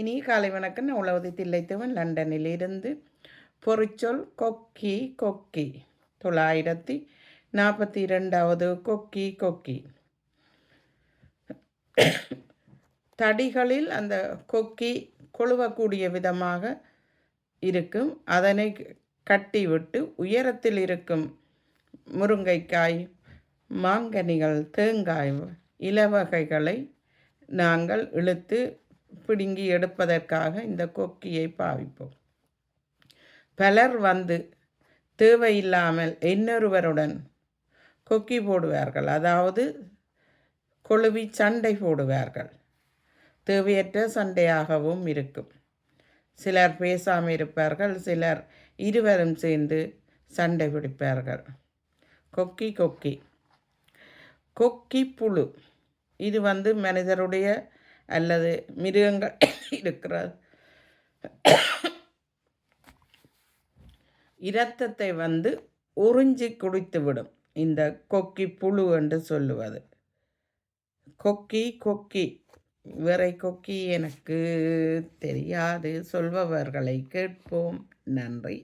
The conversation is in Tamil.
இனி காலை வணக்கம். நான் தில்லைத்தவன் லண்டனில் இருந்து பொறிச்சொல் கொக்கி கொக்கி. தொள்ளாயிரத்தி நாற்பத்தி இரண்டாவது கொக்கி கொக்கி. தடிகளில் அந்த கொக்கி கொழுவக்கூடிய விதமாக இருக்கும். அதனை கட்டிவிட்டு உயரத்தில் இருக்கும் முருங்கைக்காய் மாங்கனிகள் தேங்காய் இலவகைகளை நாங்கள் இழுத்து பிடுங்கி எடுப்பதற்காக இந்த கொக்கியை பாவிப்போம். பலர் வந்து தேவையில்லாமல் இன்னொருவருடன் கொக்கி போடுவார்கள். அதாவது கொழுவி சண்டை போடுவார்கள். தேவையற்ற சண்டையாகவும் இருக்கும். சிலர் பேசாமல் இருப்பார்கள். சிலர் இருவரும் சேர்ந்து சண்டை பிடிப்பார்கள். கொக்கி கொக்கி. கொக்கி புழு. இது வந்து மனிதருடைய அல்லது மிருகங்கள் இருக்கிற இரத்தத்தை வந்து உறிஞ்சி குடித்துவிடும். இந்த கொக்கி புழு என்று சொல்லுவது. கொக்கி கொக்கி. இவரை கொக்கி எனக்கு தெரியாது. சொல்பவர்களை கேட்போம். நன்றி.